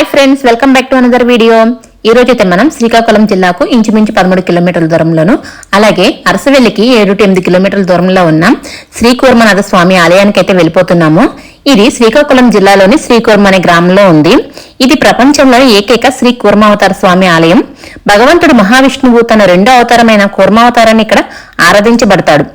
Hi friends welcome back to another video ఈ రోజు అయితే మనం శ్రీకాకుళం జిల్లాకు ఇంచుమించు పదమూడు కిలోమీటర్ల దూరంలోను అలాగే అరసవెల్లికి ఏడు టు ఎనిమిది కిలోమీటర్ల దూరంలో ఉన్న. శ్రీకూర్మనాథ స్వామి ఆలయానికి అయితే వెళ్ళిపోతున్నాము. ఇది శ్రీకాకుళం జిల్లాలోని శ్రీకూర్మ అనే గ్రామంలో ఉంది. ఇది ప్రపంచంలోని ఏకైక శ్రీ కూర్మావతార స్వామి ఆలయం. భగవంతుడు మహావిష్ణువు తన రెండో అవతారమైన కూర్మావతారాన్ని ఇక్కడ ఆరాధించబడతాడు.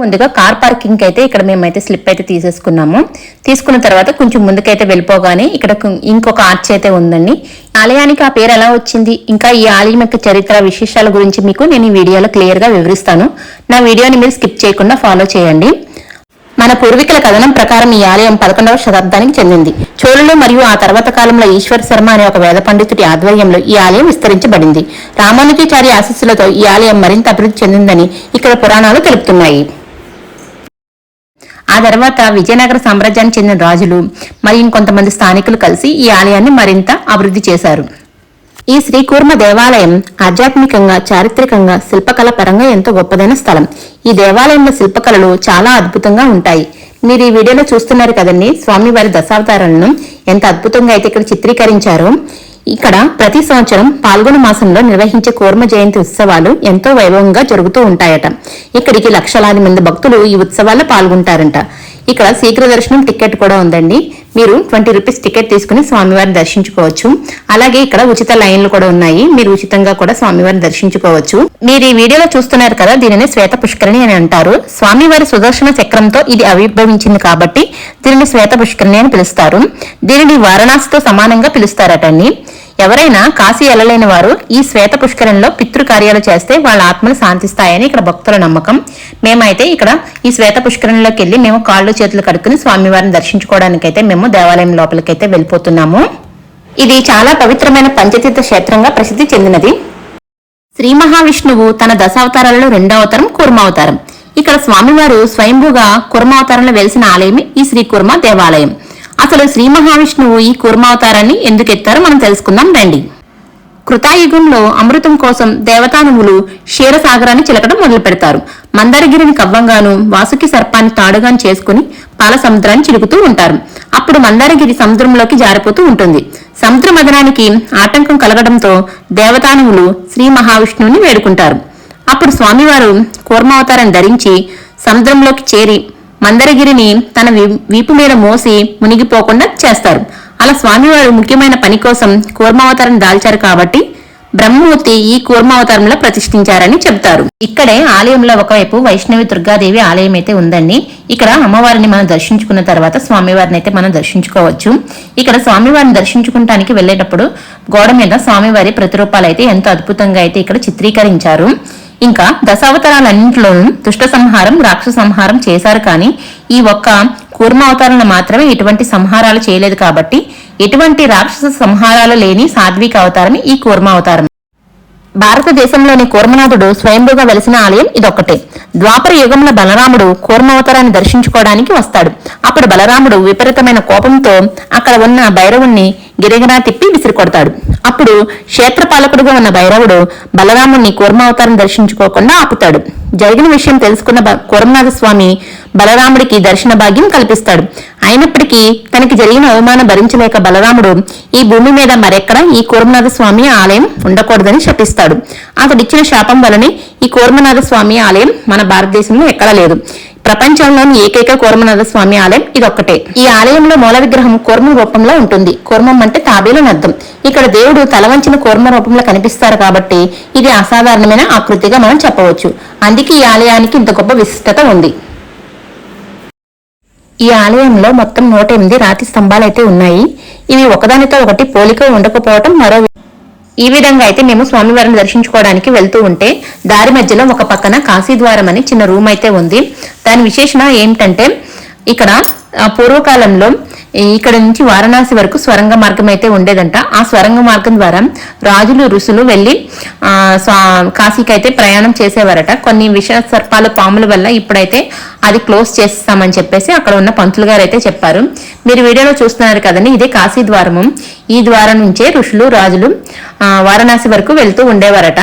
ముందుగా కార్ పార్కింగ్ అయితే ఇక్కడ మేమైతే స్లిప్ అయితే తీసేసుకున్నాము. తీసుకున్న తర్వాత కొంచెం ముందుకైతే వెళ్ళిపోగానే ఇక్కడ ఇంకొక ఆర్చ్ అయితే ఉందండి. ఆలయానికి ఆ పేరు ఎలా వచ్చింది? ఇంకా ఈ ఆలయం యొక్క చరిత్ర విశేషాల గురించి మీకు నేను ఈ వీడియోలో క్లియర్గా వివరిస్తాను. నా వీడియోని మీరు స్కిప్ చేయకుండా ఫాలో చేయండి. మన పూర్వీకుల కథనం ప్రకారం ఈ ఆలయం పదకొండవ శతాబ్దానికి చెందింది. చోళులు మరియు ఆ తర్వాత కాలంలో ఈశ్వర్ శర్మ అనే ఒక వేద పండితుడి ఆధ్వర్యంలో ఈ ఆలయం విస్తరించబడింది. రామానుజాచారి ఆశస్సులతో ఈ ఆలయం మరింత అభివృద్ధి చెందిందని ఇక్కడ పురాణాలు తెలుపుతున్నాయి. ఆ తర్వాత విజయనగర సామ్రాజ్యానికి చెందిన రాజులు మరి ఇంకొంతమంది స్థానికులు కలిసి ఈ ఆలయాన్ని మరింత అభివృద్ధి చేశారు. ఈ శ్రీకూర్మ దేవాలయం ఆధ్యాత్మికంగా చారిత్రకంగా శిల్పకళ పరంగా ఎంతో గొప్పదైన స్థలం. ఈ దేవాలయంలో శిల్పకళలు చాలా అద్భుతంగా ఉంటాయి. మీరు ఈ వీడియోలో చూస్తున్నారు కదండి స్వామివారి దశావతారాలను. ఎంత అద్భుతంగా అయితే ఇక్కడ చిత్రీకరించారో. ఇక్కడ ప్రతి సంవత్సరం పాల్గొన మాసంలో నిర్వహించే కూర్మ జయంతి ఉత్సవాలు ఎంతో వైభవంగా జరుగుతూ ఉంటాయట. ఇక్కడికి లక్షలాది మంది భక్తులు ఈ ఉత్సవాల్లో పాల్గొంటారంట. ఇక్కడ శీఘ్ర దర్శనం టికెట్ కూడా ఉందండి. మీరు ట్వంటీ రూపీస్ టికెట్ తీసుకుని స్వామివారిని దర్శించుకోవచ్చు. అలాగే ఇక్కడ ఉచిత లైన్లు కూడా ఉన్నాయి. మీరు ఉచితంగా కూడా స్వామివారిని దర్శించుకోవచ్చు. మీరు ఈ వీడియోలో చూస్తున్నారు కదా దీనిని శ్వేత పుష్కరిణి అని అంటారు. స్వామివారి సుదర్శన చక్రంతో ఇది ఆవిర్భవించింది కాబట్టి దీనిని శ్వేత పుష్కరిణి అని పిలుస్తారు. దీనిని వారణాసితో సమానంగా పిలుస్తారటండి. ఎవరైనా కాశీ వెళ్ళలేని వారు ఈ శ్వేత పుష్కరంలో పితృకార్యాలు చేస్తే వాళ్ళ ఆత్మలు శాంతిస్తాయని ఇక్కడ భక్తుల నమ్మకం. మేమైతే ఇక్కడ ఈ శ్వేత పుష్కరంలోకి వెళ్ళి మేము కాళ్ళు చేతులు కడుక్కుని స్వామివారిని దర్శించుకోవడానికైతే మేము దేవాలయం లోపలికైతే వెళ్ళిపోతున్నాము. ఇది చాలా పవిత్రమైన పంచతీర్థ క్షేత్రంగా ప్రసిద్ధి చెందినది. శ్రీ మహావిష్ణువు తన దశావతారాలలో రెండో అవతారం కుర్మావతారం ఇక్కడ స్వామివారు స్వయంభూగా కుర్మావతారంలో వెలిసిన ఆలయమే ఈ శ్రీ కుర్మ దేవాలయం. అసలు శ్రీ మహావిష్ణువు ఈ కుర్మావతారాన్ని ఎందుకు ఎత్తారో మనం తెలుసుకుందాం. రండి. కృతాయుగంలో అమృతం కోసం దేవతానువులు క్షీరసాగరాన్ని చిలకడం మొదలు పెడతారు మందరగిరిని కవ్వంగాను వాసుకి సర్పాన్ని తాడుగాను చేసుకుని పాల సముద్రాన్ని చిలుకుతూ ఉంటారు. అప్పుడు మందారగిరి సముద్రంలోకి జారిపోతూ ఉంటుంది. సముద్ర మదనానికి ఆటంకం కలగడంతో దేవతానువులు శ్రీ మహావిష్ణువుని వేడుకుంటారు. అప్పుడు స్వామివారు కూర్మావతారం ధరించి సముద్రంలోకి చేరి మందరగిరిని తన వీ- వీపు మీద మోసి మునిగిపోకుండా చేస్తారు. అలా స్వామివారు ముఖ్యమైన పని కోసం కూర్మావతారం దాల్చారు కాబట్టి బ్రహ్మమూర్తి ఈ కూర్మావతారంలో ప్రతిష్ఠించారని చెబుతారు. ఇక్కడే ఆలయంలో ఒకవైపు వైష్ణవి దుర్గాదేవి ఆలయం అయితే ఉందండి. ఇక్కడ అమ్మవారిని మనం దర్శించుకున్న తర్వాత స్వామివారిని అయితే మనం దర్శించుకోవచ్చు. ఇక్కడ స్వామివారిని దర్శించుకుంటానికి వెళ్ళేటప్పుడు గోడ మీద స్వామివారి ప్రతిరూపాలు అయితే ఎంతో అద్భుతంగా అయితే ఇక్కడ చిత్రీకరించారు. ఇంకా దశావతారాలన్నింటిలోనూ దుష్ట సంహారం రాక్షస సంహారం చేశారు కానీ ఈ ఒక్క కూర్మ అవతారంలో మాత్రమే ఎటువంటి సంహారాలు చేయలేదు కాబట్టి ఎటువంటి రాక్షస సంహారాలు లేని సాత్విక అవతారమే ఈ కూర్మ అవతారం. భారతదేశంలోని కూర్మనాథుడు స్వయంభూగా వెలిసిన ఆలయం ఇదొక్కటే. ద్వాపర యుగంలో బలరాముడు కూర్మావతారాన్ని దర్శించుకోవడానికి వస్తాడు. అప్పుడు బలరాముడు విపరీతమైన కోపంతో అక్కడ ఉన్న భైరవుణ్ణి గిరిగిరా తిప్పి విసిరి కొడతాడు అప్పుడు క్షేత్రపాలకుడుగా ఉన్న భైరవుడు బలరాముణ్ణి కూర్మావతారం దర్శించుకోకుండా ఆపుతాడు. జరిగిన విషయం తెలుసుకున్న బ- కూర్మనాథ స్వామి బలరాముడికి దర్శన భాగ్యం కల్పిస్తాడు. అయినప్పటికీ తనకి జరిగిన అవమానం భరించలేక బలరాముడు ఈ భూమి మీద మరెక్కడ ఈ కూర్మనాథ స్వామి ఆలయం ఉండకూడదని శపిస్తాడు. అతడిచ్చిన శాపం వలనే ఈ కూర్మనాథ స్వామి ఆలయం మన భారతదేశంలో ఎక్కడా లేదు. ప్రపంచంలోని ఏకైక కూర్మనాథ స్వామి ఆలయం ఇదొక్కటే. ఈ ఆలయంలో మూల విగ్రహం కూర్మ రూపంలో ఉంటుంది. కూర్మం అంటే తాబేలు అర్థం. ఇక్కడ దేవుడు తల వంచిన కూర్మ రూపంలో కనిపిస్తారు కాబట్టి ఇది అసాధారణమైన ఆకృతిగా మనం చెప్పవచ్చు. అందుకే ఈ ఆలయానికి ఇంత గొప్ప విశిష్టత ఉంది. ఈ ఆలయంలో మొత్తం నూట ఎనిమిది రాతి స్తంభాలైతే ఉన్నాయి. ఇవి ఒకదానితో ఒకటి పోలిక ఉండకపోవటం మరో ఈ విధంగా అయితే మేము స్వామివారిని దర్శించుకోవడానికి వెళ్తూ ఉంటే దారి మధ్యలో ఒక పక్కన కాశీద్వారం అని చిన్న రూమ్ అయితే ఉంది. దాని విశేషణ ఏంటంటే ఇక్కడ పూర్వకాలంలో ఇక్కడ నుంచి వారణాసి వరకు స్వరంగ మార్గం అయితే ఉండేదంట. ఆ స్వరంగ మార్గం ద్వారా రాజులు ఋషులు వెళ్ళి కాశీకి అయితే ప్రయాణం చేసేవారట. కొన్ని విష సర్పాలు పాముల వల్ల ఇప్పుడైతే అది క్లోజ్ చేస్తామని చెప్పేసి అక్కడ ఉన్న పంతులు గారు అయితే చెప్పారు. మీరు వీడియోలో చూస్తున్నారు కదండి ఇదే కాశీ ద్వారము. ఈ ద్వారం నుంచే ఋషులు రాజులు వారణాసి వరకు వెళ్తూ ఉండేవారట.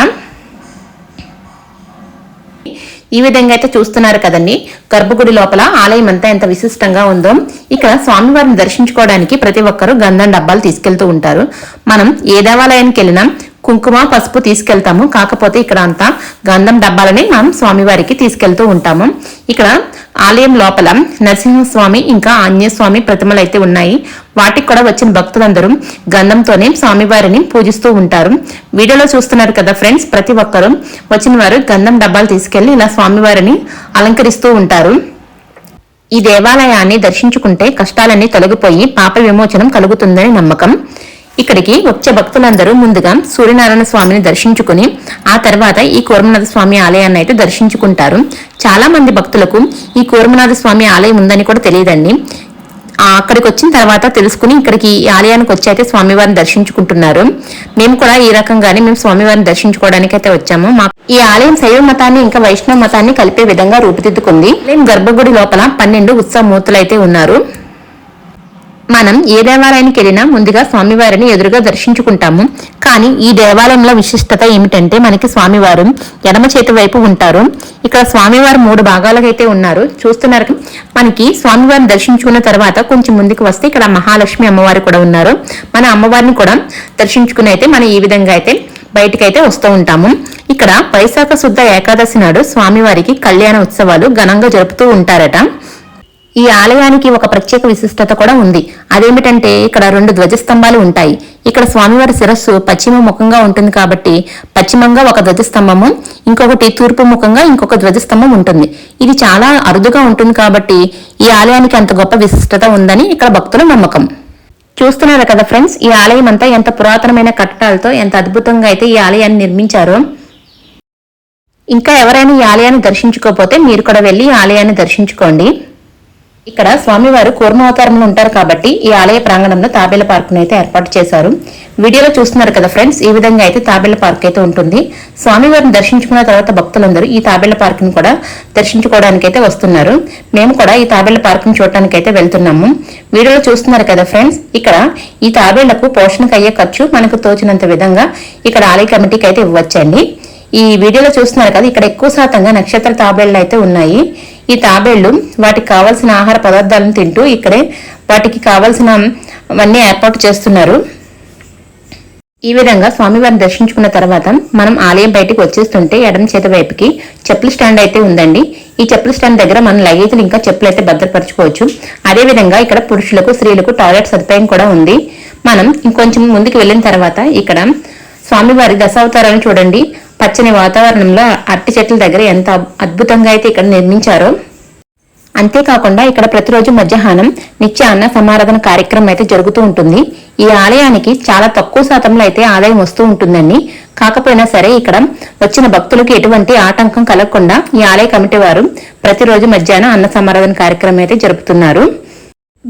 ఈ విధంగా అయితే చూస్తున్నారు కదండి. గర్భగుడి లోపల ఆలయం అంతా ఎంత విశిష్టంగా ఉందో. ఇక్కడ స్వామివారిని దర్శించుకోవడానికి ప్రతి ఒక్కరూ గంధం డబ్బాలు తీసుకెళ్తూ ఉంటారు. మనం ఏ దేవాలయానికి వెళ్ళినా కుంకుమ పసుపు తీసుకెళ్తాము. కాకపోతే ఇక్కడ అంతా గంధం డబ్బాలని మనం స్వామివారికి తీసుకెళ్తూ ఉంటాము. ఇక్కడ ఆలయం లోపల నరసింహస్వామి ఇంకా ఆంజనేయస్వామి ప్రతిమలు అయితే ఉన్నాయి. వాటికి కూడా వచ్చిన భక్తులందరూ గంధంతోనే స్వామివారిని పూజిస్తూ ఉంటారు. వీడియోలో చూస్తున్నారు కదా ఫ్రెండ్స్ ప్రతి ఒక్కరూ వచ్చిన వారు గంధం డబ్బాలు తీసుకెళ్ళి ఇలా స్వామివారిని అలంకరిస్తూ ఉంటారు. ఈ దేవాలయాన్ని దర్శించుకుంటే కష్టాలన్నీ తొలగిపోయి పాప విమోచనం కలుగుతుందని నమ్మకం. ఇక్కడికి వచ్చే భక్తులందరూ ముందుగా సూర్యనారాయణ స్వామిని దర్శించుకుని ఆ తర్వాత ఈ కూరమనాథ స్వామి ఆలయాన్ని అయితే దర్శించుకుంటారు. చాలా మంది భక్తులకు ఈ కూరమనాథ స్వామి ఆలయం ఉందని కూడా తెలియదండి. అక్కడికి వచ్చిన తర్వాత తెలుసుకుని ఇక్కడికి ఈ ఆలయానికి వచ్చి అయితే స్వామివారిని దర్శించుకుంటున్నారు. మేము కూడా ఈ రకంగానే మేము స్వామివారిని దర్శించుకోవడానికి అయితే వచ్చాము. మా ఈ ఆలయం శైవ మతాన్ని ఇంకా వైష్ణవ మతాన్ని కలిపే విధంగా రూపుదిద్దుకుంది. గర్భగుడి లోపల పన్నెండు ఉత్సవ మూర్తులు అయితే ఉన్నారు. మనం ఏ దేవాలయానికి వెళ్ళినా ముందుగా స్వామివారిని ఎదురుగా దర్శించుకుంటాము. కానీ ఈ దేవాలయంలో విశిష్టత ఏమిటంటే మనకి స్వామివారు ఎడమ చేతి వైపు ఉంటారు. ఇక్కడ స్వామివారు మూడు భాగాలకైతే ఉన్నారు. చూస్తున్నారు మనకి స్వామివారిని దర్శించుకున్న తర్వాత కొంచెం ముందుకు వస్తే ఇక్కడ మహాలక్ష్మి అమ్మవారు కూడా ఉన్నారు. మన అమ్మవారిని కూడా దర్శించుకుని అయితే మనం ఈ విధంగా అయితే బయటకైతే వస్తూ ఉంటాము. ఇక్కడ వైశాఖ శుద్ధ ఏకాదశి నాడు స్వామివారికి కళ్యాణ ఉత్సవాలు ఘనంగా జరుపుతూ ఉంటారట. ఈ ఆలయానికి ఒక ప్రత్యేక విశిష్టత కూడా ఉంది. అదేమిటంటే ఇక్కడ రెండు ధ్వజస్తంభాలు ఉంటాయి. ఇక్కడ స్వామివారి శిరస్సు పశ్చిమ ముఖంగా ఉంటుంది కాబట్టి పశ్చిమంగా ఒక ధ్వజస్తంభము ఇంకొకటి తూర్పు ముఖంగా ఇంకొక ధ్వజస్తంభం ఉంటుంది. ఇది చాలా అరుదుగా ఉంటుంది కాబట్టి ఈ ఆలయానికి అంత గొప్ప విశిష్టత ఉందని ఇక్కడ భక్తుల నమ్మకం. చూస్తున్నారు కదా ఫ్రెండ్స్ ఈ ఆలయం అంతా ఎంత పురాతనమైన కట్టడాలతో ఎంత అద్భుతంగా అయితే ఈ ఆలయాన్ని నిర్మించారో. ఇంకా ఎవరైనా ఈ ఆలయాన్ని దర్శించుకోకపోతే మీరు కూడా వెళ్ళి ఈ ఆలయాన్ని దర్శించుకోండి. ఇక్కడ స్వామివారు కూర్మావతారంలో ఉంటారు కాబట్టి ఈ ఆలయ ప్రాంగణంలో తాబేల పార్క్ అయితే ఏర్పాటు చేశారు. వీడియోలో చూస్తున్నారు కదా ఫ్రెండ్స్ ఈ విధంగా అయితే తాబేల పార్క్ అయితే ఉంటుంది. స్వామివారిని దర్శించుకున్న తర్వాత భక్తులందరూ ఈ తాబేల పార్క్ కూడా దర్శించుకోవడానికి అయితే వస్తున్నారు. మేము కూడా ఈ తాబేల పార్క్ చూడటానికి అయితే వెళ్తున్నాము. వీడియోలో చూస్తున్నారు కదా ఫ్రెండ్స్ ఇక్కడ ఈ తాబేళ్ళకు పోషణకు అయ్యే ఖర్చు మనకు తోచినంత విధంగా ఇక్కడ ఆలయ కమిటీకి అయితే ఇవ్వచ్చండి. ఈ వీడియోలో చూస్తున్నారు కదా ఇక్కడ ఎక్కువ శాతంగా నక్షత్ర తాబేళ్ళు అయితే ఉన్నాయి. ఈ తాబేళ్ళు వాటికి కావాల్సిన ఆహార పదార్థాలను తింటూ ఇక్కడే వాటికి కావలసినవన్నీ ఏర్పాటు చేస్తున్నారు. ఈ విధంగా స్వామివారిని దర్శించుకున్న తర్వాత మనం ఆలయం బయటకు వచ్చేస్తుంటే ఎడమ చేతి వైపుకి చెప్పుల స్టాండ్ అయితే ఉందండి. ఈ చెప్పుల స్టాండ్ దగ్గర మనం లగేజ్లు ఇంకా చెప్పులు అయితే భద్రపరచుకోవచ్చు. అదే విధంగా ఇక్కడ పురుషులకు స్త్రీలకు టాయిలెట్ సదుపాయం కూడా ఉంది. మనం ఇంకొంచెం ముందుకు వెళ్ళిన తర్వాత ఇక్కడ స్వామివారి దశావతారాన్ని చూడండి. పచ్చని వాతావరణంలో అరటి చెట్ల దగ్గర ఎంత అద్భుతంగా అయితే ఇక్కడ నిర్మించారో. అంతేకాకుండా ఇక్కడ ప్రతిరోజు మధ్యాహ్నం నిత్య అన్న సమారాధన కార్యక్రమం అయితే జరుగుతూ ఉంటుంది. ఈ ఆలయానికి చాలా తక్కువ శాతంలో అయితే ఆదాయం వస్తూ ఉంటుందండి. కాకపోయినా సరే ఇక్కడ వచ్చిన భక్తులకు ఎటువంటి ఆటంకం కలగకుండా ఈ ఆలయ కమిటీ వారు ప్రతిరోజు మధ్యాహ్నం అన్న సమారాధన కార్యక్రమం అయితే జరుపుతున్నారు.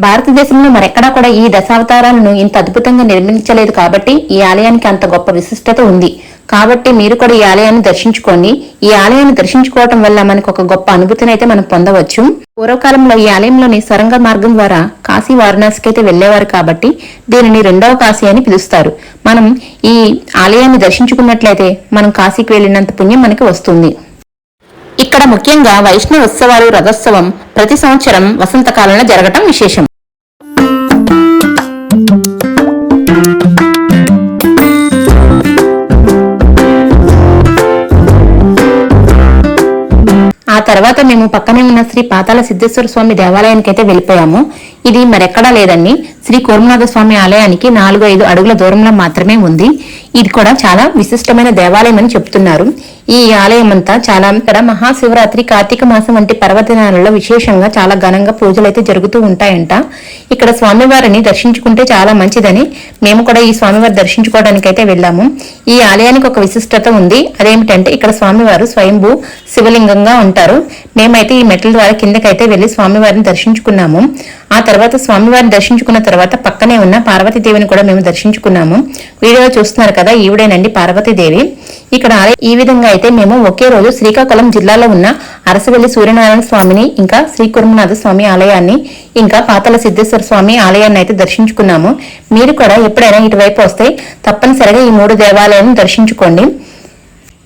భారతదేశంలో మరెక్కడా కూడా ఈ దశావతారాలను ఇంత అద్భుతంగా నిర్మించలేదు కాబట్టి ఈ ఆలయానికి అంత గొప్ప విశిష్టత ఉంది. కాబట్టి మీరు కూడా ఈ ఆలయాన్ని దర్శించుకోండి. ఈ ఆలయాన్ని దర్శించుకోవటం వల్ల మనకు ఒక గొప్ప అనుభూతిని అయితే మనం పొందవచ్చు. పూర్వకాలంలో ఈ ఆలయంలోని సొరంగ మార్గం ద్వారా కాశీ వారణాసికి అయితే వెళ్ళేవారు కాబట్టి దీనిని రెండవ కాశీ అని పిలుస్తారు. మనం ఈ ఆలయాన్ని దర్శించుకున్నట్లయితే మనం కాశీకి వెళ్ళినంత పుణ్యం మనకి వస్తుంది. ఇక్కడ ముఖ్యంగా వైష్ణవ ఉత్సవాలు రథోత్సవం ప్రతి సంవత్సరం వసంతకాలంలో జరగటం విశేషం. ఆ తర్వాత మేము పక్కనే ఉన్న శ్రీ పాతాల సిద్ధేశ్వర స్వామి దేవాలయానికి అయితే వెళ్ళిపోయాము. ఇది మరెక్కడా లేదండి. శ్రీ కోరమనాథ స్వామి ఆలయానికి నాలుగు ఐదు అడుగుల దూరంలో మాత్రమే ఉంది. ఇది కూడా చాలా విశిష్టమైన దేవాలయం అని చెప్తున్నారు. ఈ ఆలయం అంతా చాలా ఇక్కడ మహాశివరాత్రి కార్తీక మాసం వంటి పర్వదినాలలో విశేషంగా చాలా ఘనంగా పూజలు అయితే జరుగుతూ ఉంటాయంట. ఇక్కడ స్వామివారిని దర్శించుకుంటే చాలా మంచిదని మేము కూడా ఈ స్వామివారి దర్శించుకోవడానికి అయితే వెళ్ళాము. ఈ ఆలయానికి ఒక విశిష్టత ఉంది. అదేమిటంటే ఇక్కడ స్వామివారు స్వయంభూ శివలింగంగా ఉంటారు. మేమైతే ఈ మెట్ల ద్వారా కిందకైతే వెళ్ళి స్వామివారిని దర్శించుకున్నాము. ఆ తర్వాత స్వామివారిని దర్శించుకున్న తర్వాత పక్కనే ఉన్న పార్వతీదేవిని కూడా మేము దర్శించుకున్నాము. వీడియో చూస్తున్నారు కదా ఈవిడేనండి పార్వతీదేవి. ఇక్కడ ఈ విధంగా అయితే మేము ఒకే రోజు శ్రీకాకుళం జిల్లాలో ఉన్న అరసవెల్లి సూర్యనారాయణ స్వామిని ఇంకా శ్రీ కురుమనాథ స్వామి ఆలయాన్ని ఇంకా పాతల సిద్ధేశ్వర స్వామి ఆలయాన్ని అయితే దర్శించుకున్నాము. మీరు కూడా ఎప్పుడైనా ఇటువైపు వస్తే తప్పనిసరిగా ఈ మూడు దేవాలయాలను దర్శించుకోండి.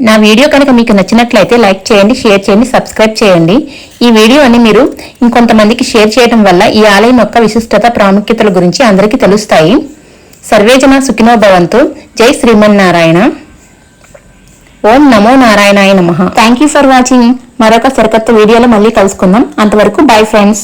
నా వీడియో కనుక మీకు నచ్చినట్లయితే లైక్ చేయండి షేర్ చేయండి సబ్స్క్రైబ్ చేయండి. ఈ వీడియోని మీరు ఇంకొంతమందికి షేర్ చేయడం వల్ల ఈ ఆలయం యొక్క విశిష్టత ప్రాముఖ్యతల గురించి అందరికీ తెలుస్తాయి. సర్వేజన సుఖినో భవంతు. జై శ్రీమన్నారాయణ. ఓం నమో నారాయణాయ నమ. థ్యాంక్ యూ ఫర్ వాచింగ్ మరొక సరికొత్త వీడియోలో మళ్ళీ కలుసుకుందాం. అంతవరకు బై ఫ్రెండ్స్